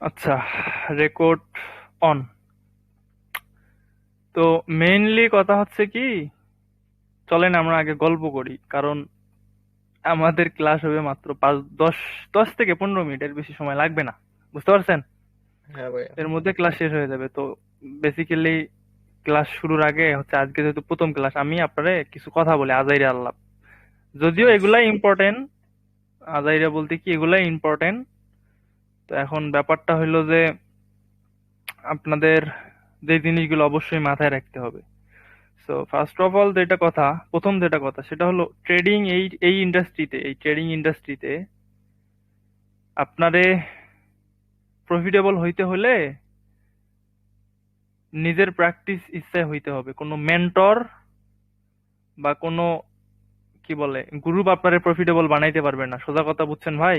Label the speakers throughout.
Speaker 1: আচ্ছা record on তো mainly কথা হচ্ছে কি চলেন আমরা আগে গল্প করি কারণ আমাদের ক্লাস হবে মাত্র পাঁচ দশ দশ থেকে পনেরো মিনিটের বেশি সময় লাগবে না বুঝতে পারছেন?
Speaker 2: হ্যাঁ
Speaker 1: এর মধ্যে ক্লাস শেষ হয়ে যাবে তো বেসিক্যালি ক্লাস শুরুর আগে হচ্ছে আজকে যেহেতু প্রথম ক্লাস আমি আপনারে কিছু কথা বলি আজাইরা আল্লাহ। যদিও এগুলাই ইম্পর্টেন্ট আজাইরা বলতে কি এগুলাই ইম্পর্টেন্ট তো এখন ব্যাপারটা হইল যে আপনাদের যে জিনিসগুলো অবশ্যই মাথায় রাখতে হবে। সো ফার্স্ট অফ অল যেটা কথা, প্রথম যেটা কথা, সেটা হলো ট্রেডিং এই এই ইন্ডাস্ট্রিতে এই ট্রেডিং ইন্ডাস্ট্রিতে আপনারে প্রফিটেবল হইতে হলে নিজের প্র্যাকটিস ইচ্ছায় হইতে হবে। কোনো মেন্টর বা কোনো কি বলে গ্রুপ আপনারে প্রফিটেবল বানাইতে পারবে না। সোজা কথা বুঝছেন ভাই?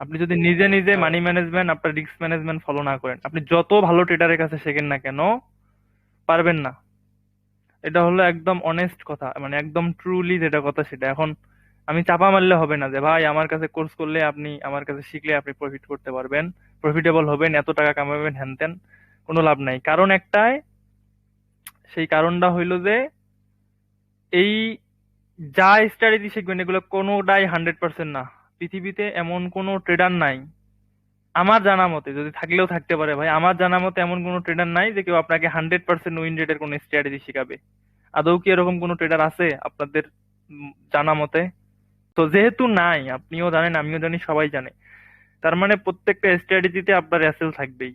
Speaker 1: আপনি যদি নিজে নিজে। মানি ম্যানেজমেন্ট আপনার রিস্ক ম্যানেজমেন্ট ফলো না করেন আপনি যত ভালো ট্রেডারের কাছে শেখেন না কেন পারবেন না। এটা হলো একদম অনেস্ট কথা মানে একদম ট্রুলি যেটা কথা সেটা। এখন আমি চাপা মারলে হবে না যে ভাই আমার কাছে কোর্স করলে আপনি আমার কাছে শিখলে আপনি প্রফিট করতে পারবেন। প্রফিটেবল হবেন এত টাকা কামাবেন হ্যান ত্যান কোনো লাভ নাই। কারণ একটাই সেই কারণটা হইল যে এই যা স্ট্র্যাটেজি শিখবেন এগুলো কোনোটাই হান্ড্রেড পার্সেন্ট না। পৃথিবীতে এমন কোনো ট্রেডার নাই। আমার জানা মতে, যদি থাকলেও থাকতে পারে ভাই, আমার জানা মতে এমন কোনো ট্রেডার নাই যে কেউ আপনাকে হান্ড্রেড পার্সেন্ট উইন রেটের কোনো স্ট্র্যাটেজি শিখাবে। আদৌ কি এরকম কোনো ট্রেডার আছে আপনাদের জানা মতে? তো যেহেতু নাই, আপনিও জানেন, আমিও জানি, সবাই জানে। তার মানে প্রত্যেকটা স্ট্র্যাটেজিতে আপনার অ্যাসেল থাকবেই।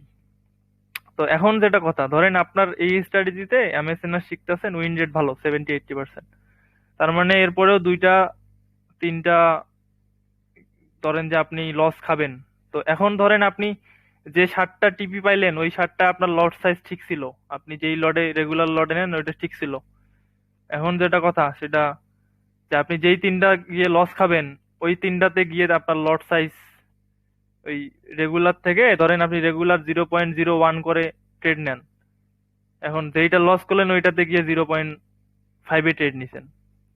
Speaker 1: তো এখন যেটা কথা, ধরেন আপনার এই স্ট্র্যাটেজিতে এমএসএনআর শিখতেছেন উইন রেট ভালো সেভেন্টি এইটটি পার্সেন্ট তার মানে এরপরেও দুইটা, তিনটা ধরেন যে আপনি লস খাবেন। তো এখন ধরেন আপনি যে শার্টটা টিপি পাইলেন, ওই শার্টটা আপনার লট সাইজ ঠিক ছিল। আপনি যেই লটে রেগুলার লটে নেন, ওইটা ঠিক ছিল। এখন যেটা কথা, সেটা যে আপনি যেই তিনটা গিয়ে লস খাবেন, ওই তিনটাতে গিয়ে আপনার লট সাইজ ওই রেগুলার থেকে, ধরেন আপনি regular zero point zero one করে ট্রেড নেন। এখন যেইটা লস করলেন, ওইটাতে গিয়ে জিরো পয়েন্ট ফাইভে ট্রেড নিছেন।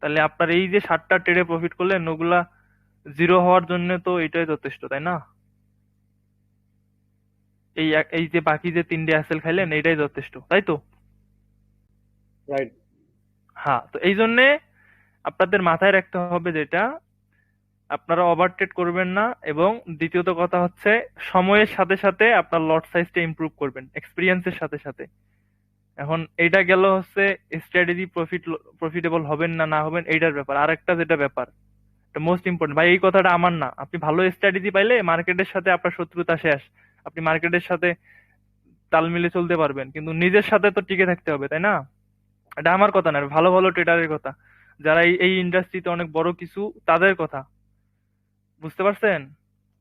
Speaker 1: তাহলে আপনার এই যে সাতটা ট্রেডে প্রফিট করলেন, ওগুলা জিরো হওয়ার জন্য তো এটাই যথেষ্ট তাই না? এই এই যে বাকি যে তিনটে অ্যাসেল খাইলেন এটাই যথেষ্ট তাই তো?
Speaker 2: রাইট
Speaker 1: হ্যাঁ তো এই জন্য আপনাদের মাথায় রাখতে হবে যেটা আপনারা ওভার ট্রেড করবেন না এবং দ্বিতীয়ত কথা হচ্ছে সময়ের সাথে সাথে আপনার লট সাইজটা ইমপ্রুভ করবেন এক্সপিরিয়েন্সের সাথে সাথে। এখন এটা গেল হচ্ছে স্ট্র্যাটেজি প্রফিট প্রফিটেবল হবেন না না হবেন এইটার ব্যাপার। আর একটা যেটা ব্যাপার মোস্ট ইম্পর্টেন্ট ভাই, এই কথাটা আমার না। আপনি ভালো স্ট্র্যাটেজি পাইলে মার্কেটের সাথে আপনার শত্রুতা শেষ। আপনি মার্কেটের সাথে তাল মিলে চলতে পারবেন। কিন্তু নিজের সাথে তো টিকে থাকতে হবে, তাই না? এটা আমার কথা না ভালো ভালো ট্রেডারের কথা। যারা এই ইন্ডাস্ট্রিতে অনেক বড় কিছু, তাদের কথা। বুঝতে পারছেন?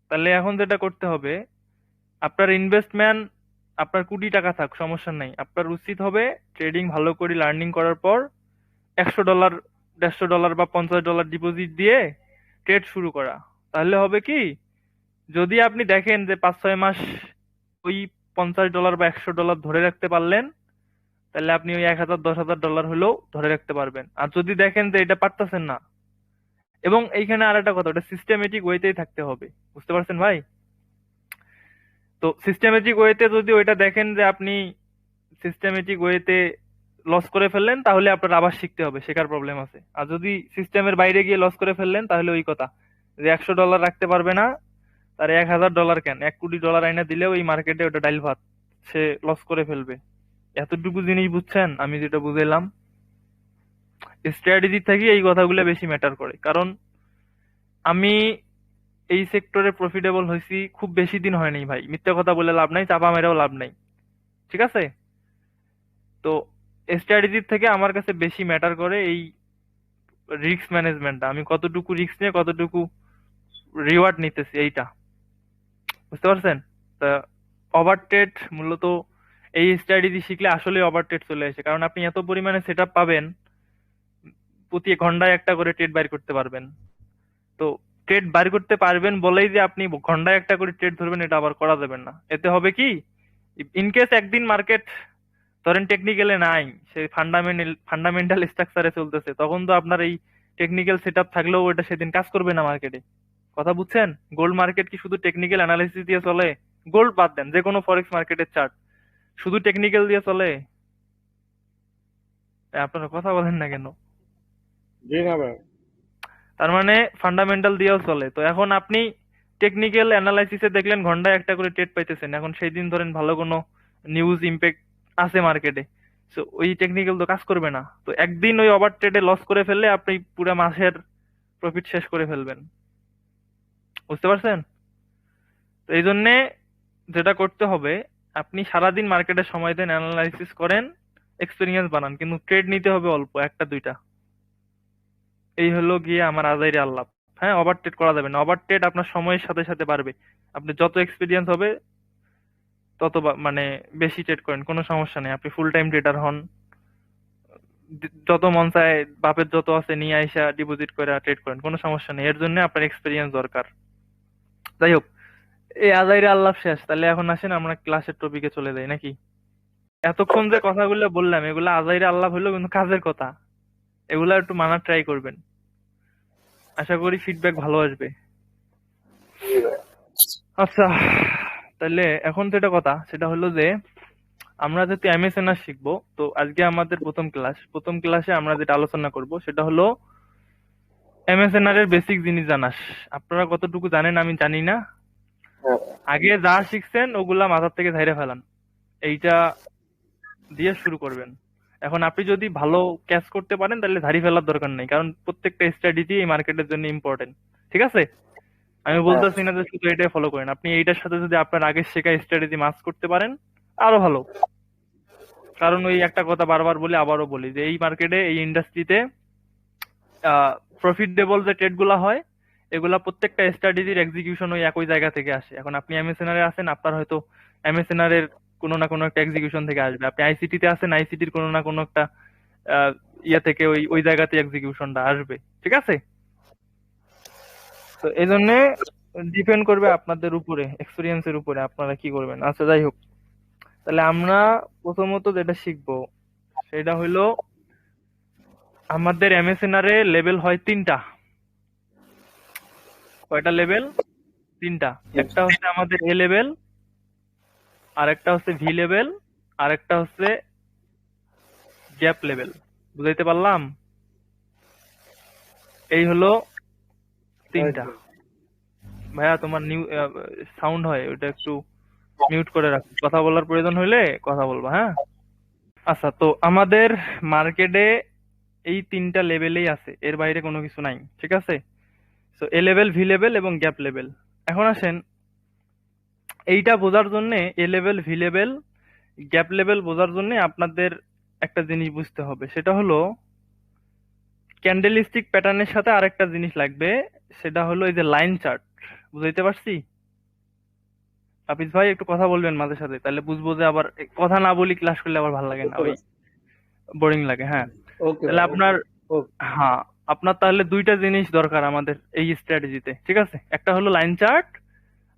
Speaker 1: তাহলে এখন যেটা করতে হবে, আপনার ইনভেস্টমেন্ট আপনার কোটি টাকা থাক, সমস্যা নাই। আপনার উচিত হবে ট্রেডিং ভালো করে লার্নিং করার পর একশো ডলার দেড়শো ডলার বা পঞ্চাশ ডলার ডিপোজিট দিয়ে ট্রেড শুরু করা। তাহলে হবে কি, যদি আপনি দেখেন যে পাঁচ, ছয় মাস ওই পঞ্চাশ ডলার বা একশো ডলার ধরে রাখতে পারলেন, তাহলে আপনি ওই এক হাজার, দশ হাজার ডলার হলেও ধরে রাখতে পারবেন। আর যদি দেখেন যে এটা পারতেছেন না, এবং এইখানে আর একটা কথা ওটা সিস্টেমেটিক ওয়েতেই থাকতে হবে। বুঝতে পারছেন ভাই? তো সিস্টেমেটিক ওয়েতে যদি ওইটা দেখেন যে আপনি সিস্টেমেটিক ওয়েতে লস করে ফেললেন, তাহলে আপনার আবার শিখতে হবে, শেখার প্রবলেম আছে। আর যদি সিস্টেমের বাইরে গিয়ে লস করে ফেললেন, তাহলে ওই কথা, যে একশো ডলার রাখতে পারবে না, তার এক হাজার ডলার কেন? এক কোটি ডলার আইনা দিলেও এই মার্কেটে ওটা ডাইল ভাত, সে লস করে ফেলবে। এতটুকু জিনিস বুঝছেন? আমি যেটা বুঝাইলাম স্ট্র্যাটেজি থেকে এই কথাগুলো বেশি ম্যাটার করে। কারণ আমি এই সেক্টরে প্রফিটেবল হয়েছি, খুব বেশি দিন হয়নি ভাই। মিথ্যা কথা বলে লাভ নাই, চাপা মেরেও লাভ নাই। ঠিক আছে? তো স্ট্র্যাটেজির থেকে আমার কাছে বেশি ম্যাটার করে এই রিস্ক ম্যানেজমেন্টটা আমি কতটুকু রিস্ক নিয়ে কতটুকু রিওয়ার্ড নিতেছি এইটা। বুঝতে পারছেন? তা ওভার ট্রেড মূলত এই স্ট্র্যাটেজি শিখলে আসলে ওভার ট্রেড চলে আসে। কারণ আপনি এত পরিমাণে সেট পাবেন, প্রতি ঘন্টায় একটা করে ট্রেড বাইর করতে পারবেন। তো ট্রেড বাইর করতে পারবেন বলেই যে আপনি ঘন্টায় একটা করে ট্রেড ধরবেন, এটা আবার করা যাবে না। এতে হবে কি? ইনকেস একদিন মার্কেট ধরেন টেকনিক্যালে নাই সে ফান্ডামেন্টাল ফান্ডামেন্টাল স্ট্রাকচারে চলতেছে তখন তো আপনার এই টেকনিক্যাল সেট আপ থাকলেও ওটা সেদিন কাজ করবে না মার্কেটে কথা বুঝছেন? গোল্ড মার্কেট কি শুধু টেকনিক্যাল অ্যানালাইসিস দিয়ে চলে? গোল্ড বাদ দেন যে কোনো ফরেক্স মার্কেটের চার্ট শুধু টেকনিক্যাল দিয়ে চলে? আপনারা কথা বলেন না কেন?
Speaker 2: জি না ভাই।
Speaker 1: তার মানে ফান্ডামেন্টাল দিয়েও চলে। তো এখন আপনি টেকনিক্যাল অ্যানালাইসিসে দেখলেন ঘন্টায় একটা করে ট্রেড পাইতেছেন। এখন সেই দিন ধরেন ভালো কোনো নিউজ ইম্প্যাক্ট আছে মার্কেটে সো ওই টেকনিক্যাল তো কাজ করবে না। তো একদিন ওই ওভার ট্রেডে লস করে ফেললে আপনি পুরো মাসের প্রফিট শেষ করে ফেলবেন। বুঝতে পারছেন? তো এই জন্যে যেটা করতে হবে, আপনি সারাদিন মার্কেটে সময় দেন অ্যানালাইসিস করেন এক্সপিরিয়েন্স বানান। কিন্তু ট্রেড নিতে হবে অল্প, একটা, দুইটা। এই হলো গিয়ে আমার আজাইরে আল্লাহ হ্যাঁ ওভার ট্রেড করা যাবে না। ওভার ট্রেড আপনার সময়ের সাথে সাথে বাড়বে। আপনি যত এক্সপিরিয়েন্স হবে তত মানে বেশি ট্রেড করেন, কোনো সমস্যা নেই। আপনি ফুল টাইম ট্রেডার হন। যত মন চায়, বাপের যত আছে, নিয়ে আইসা ডিপোজিট করে ট্রেড করেন, কোনো সমস্যা নেই। এর জন্য আপনার এক্সপিরিয়েন্স দরকার। যাই হোক, এই আজাইরে আল্লাহ শেষ। তাহলে এখন আসেন, আমরা ক্লাসের টপিকে চলে যাই, নাকি? এতক্ষণ যে কথাগুলো বললাম, এগুলো আজাইরে আল্লাহ হলো কিন্তু কাজের কথা। এগুলা একটু মানার ট্রাই করবেন। আশা করি ফিডব্যাক ভালো আসবে। আচ্ছা। তাহলে এখন যেটা কথা, সেটা হলো যে, আমরা যেহেতু এম এস এমএসএনআর শিখব, তো আজকে আমাদের প্রথম ক্লাস প্রথম ক্লাসে আমরা যেটা আলোচনা করব, সেটা হলো এমএসএনআর এর বেসিক জিনিস জানাস। আপনারা কতটুকু জানেন আমি জানি না। আগে যা শিখছেন, ওগুলা মাথার থেকে ধাইরে ফেলান। এইটা দিয়ে শুরু করবেন। এখন আপনি যদি ভালো ক্যাচ করতে পারেন, তাহলে ধারি ফেলার দরকার নেই, কারণ প্রত্যেকটা স্ট্র্যাটেজি এই মার্কেটের জন্য ইম্পর্টেন্ট ঠিক আছে? আমি বলতেছি না যে শুধু এটাই ফলো করেন। আপনি এইটার সাথে যদি আপনার আগে শেখা স্ট্র্যাটেজি মাস করতে পারেন আরও ভালো। কারণ ওই একটা কথা বারবার বলি আবারও বলি যে এই মার্কেটে এই ইন্ডাস্ট্রিতে প্রফিটেবল যে ট্রেডগুলা হয় এগুলা প্রত্যেকটা স্ট্র্যাটেজির এক্সিকিউশন ওই একই জায়গা থেকে আসে। এখন আপনি এমএসএনআর এ আছেন আপনার হয়তো এমএসএনআর এর কোনো না কোনো একটা এক্সিকিউশন থেকে আসবে। আপনি আইসিটি তে আছেন আইসিটির কোনো না কোনো একটা ইয়ে থেকে ওই ওই জায়গাতে এক্সিকিউশনটা আসবে। ঠিক আছে? তো এই জন্য ডিপেন্ড করবে আপনাদের উপরে এক্সপিরিয়েন্সের উপরে আপনারা কি করবেন। আচ্ছা যাই হোক। তাহলে আমরা প্রথমত যেটা শিখব সেটা হলো আমাদের এমএসএনআর এ লেভেল হয় তিনটা। কয়টা লেভেল তিনটা। একটা হচ্ছে আমাদের এ লেভেল আর একটা হচ্ছে ভি লেভেল আর একটা হচ্ছে গ্যাপ লেভেল বুঝাইতে পারলাম? এই হলো তিনটা। ভাইয়া তোমার নিউ সাউন্ড হয় ওটা একটু মিউট করে রাখো। কথা বলার প্রয়োজন হইলে কথা বলবা হ্যাঁ? আচ্ছা তো আমাদের মার্কেটে এই তিনটা লেভেলেই আছে এর বাইরে কোনো কিছু নাই ঠিক আছে? So A level V level এবং গ্যাপ লেভেল এখন আসেন এইটা বোঝার জন্য A level V level gap level বোঝার জন্য আপনাদের একটা জিনিস বুঝতে হবে। সেটা হলো ক্যান্ডেলিস্টিক প্যাটার্নের সাথে আরেকটা জিনিস লাগবে সেটা হলো এই যে লাইন চার্ট বুঝাইতে পারছি? হাফিজ ভাই একটু কথা বলবেন মাঝে সাথে তাহলে বুঝব যে আবার কথা না বলি ক্লাস করলে আবার ভালো লাগে না ওই বোরিং লাগে হ্যাঁ। তাহলে আপনার হ্যাঁ আপনার তাহলে দুইটা জিনিস দরকার আমাদের এই স্ট্র্যাটেজিতে ঠিক আছে? একটা হলো লাইন চার্ট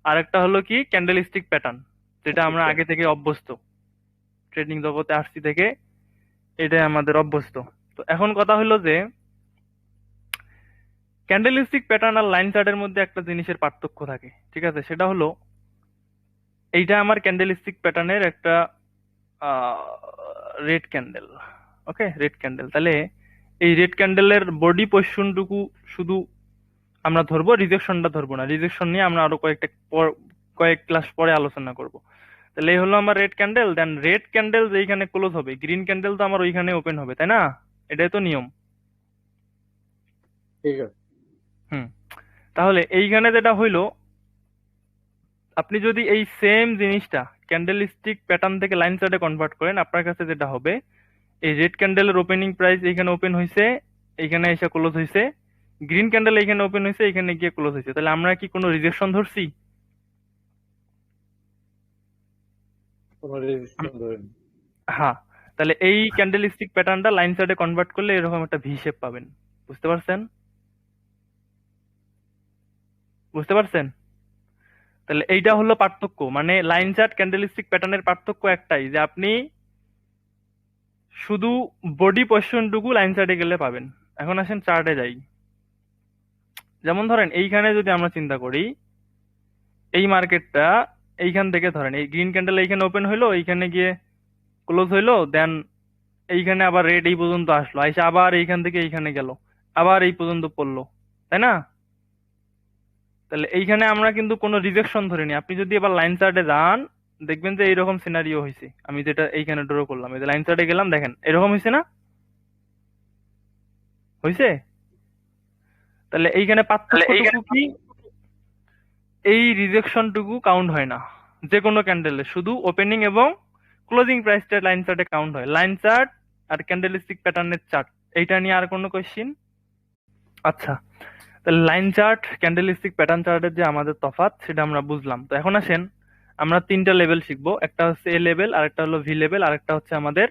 Speaker 1: আর একটা হলো কি ক্যান্ডেলিস্টিক প্যাটার্ন যেটা আমরা আগে থেকে অভ্যস্ত। ট্রেডিং জগতে আসছি থেকে এটাই আমাদের অভ্যস্ত। তো এখন কথা হলো যে ক্যান্ডেলিস্টিক প্যাটার্ন আর লাইন চার্টের মধ্যে একটা জিনিসের পার্থক্য থাকে, ঠিক আছে? সেটা হলো, এইটা আমার ক্যান্ডেলিস্টিক প্যাটার্নের একটা red candle okay red candle তাহলে এই রেড ক্যান্ডেলের বডি পজিশনটুকু শুধু আমরা ধরবো রিজেকশনটা ধরবো না। রিজেকশন নিয়ে আমরা আরও কয়েকটা কয়েক ক্লাস পরে আলোচনা করব। তাহলে এই হলো আমার red candle then red candle যেইখানে ক্লোজ হবে গ্রিন ক্যান্ডেল তো আমার ওইখানে ওপেন হবে, তাই না? এটাই তো নিয়ম।
Speaker 2: ঠিক আছে।
Speaker 1: হুম। তাহলে এইখানে যেটা হইল আপনি যদি এই সেম জিনিসটা ক্যান্ডেলস্টিক প্যাটার্ন থেকে লাইন চার্টে কনভার্ট করেন আপনার কাছে যেটা হবে এই রেড ক্যান্ডেলের ওপেনিং প্রাইস এখানে ওপেন হয়েছে এইখানে এসে ক্লোজ হয়েছে গ্রিন ক্যান্ডেল এখানে ওপেন হয়েছে এখানে গিয়ে ক্লোজ হয়েছে তাহলে আমরা কি কোনো রিজেকশন ধরছি?
Speaker 2: কোনো
Speaker 1: হ্যাঁ তাহলে এই ক্যান্ডেলস্টিক প্যাটার্নটা লাইন চার্টে কনভার্ট করলে এরকম একটা ভি শেপ পাবেন। বুঝতে পারছেন? বুঝতে পারছেন? তাহলে এইটা হলো পার্থক্য মানে লাইন চার্ট ক্যান্ডেলস্টিক প্যাটার্নের পার্থক্য একটাই, যে আপনি শুধু বডি পজিশনটুকু লাইন চার্টে গেলে পাবেন। এখন আসেন চার্টে যাই। যেমন ধরেন, এইখানে যদি আমরা চিন্তা করি, এই মার্কেটটা এইখান থেকে ধরেন, এই গ্রিন ক্যান্ডেল এইখানে ওপেন হইল, এইখানে গিয়ে ক্লোজ হইল দেন এইখানে আবার রেড এই পর্যন্ত আসলো, এসে আবার এইখান থেকে এইখানে গেল, আবার এই পর্যন্ত পড়ল, তাই না? তাহলে এইখানে আমরা কিন্তু কোনো রিজেকশন ধরিনি। আপনি যদি এবার লাইন চার্টে যান দেখবেন যে এইরকম সিনারিও হয়েছে আমি যেটা এইখানে ড্র করলাম এই যে লাইন চার্টে গেলাম দেখেন এরকম হয়েছে না? হয়েছে তাহলে এইখানে পার্থক্যটুকু কি? এই রিজেকশনটুকু কাউন্ট হয় না। যে কোনো ক্যান্ডেলে শুধু ওপেনিং এবং ক্লোজিং প্রাইসটা লাইন চার্টে কাউন্ট হয়। লাইন চার্ট আর ক্যান্ডেলিস্টিক প্যাটার্নের চার্ট এইটা নিয়ে আর কোনো কোয়েশ্চিন আচ্ছা। তাহলে লাইন চার্ট ক্যান্ডেলিস্টিক প্যাটার্ন চার্টের যে আমাদের তফাৎ, সেটা আমরা বুঝলাম। তো এখন আসেন, আমরা তিনটা লেভেল শিখব। একটা হচ্ছে এ লেভেল আরেকটা হলো ভি লেভেল আরেকটা হচ্ছে আমাদের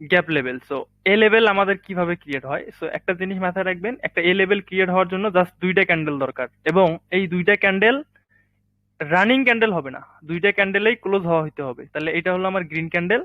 Speaker 1: gap level so A level আমাদের কীভাবে ক্রিয়েট হয়? সো একটা জিনিস মাথায় রাখবেন, একটা এ লেভেল ক্রিয়েট হওয়ার জন্য জাস্ট দুইটা ক্যান্ডেল দরকার। এবং এই দুইটা ক্যান্ডেল রানিং ক্যান্ডেল হবে না। দুইটা ক্যান্ডেলেই ক্লোজ হওয়া হইতে হবে। তাহলে এটা হলো আমার গ্রিন ক্যান্ডেল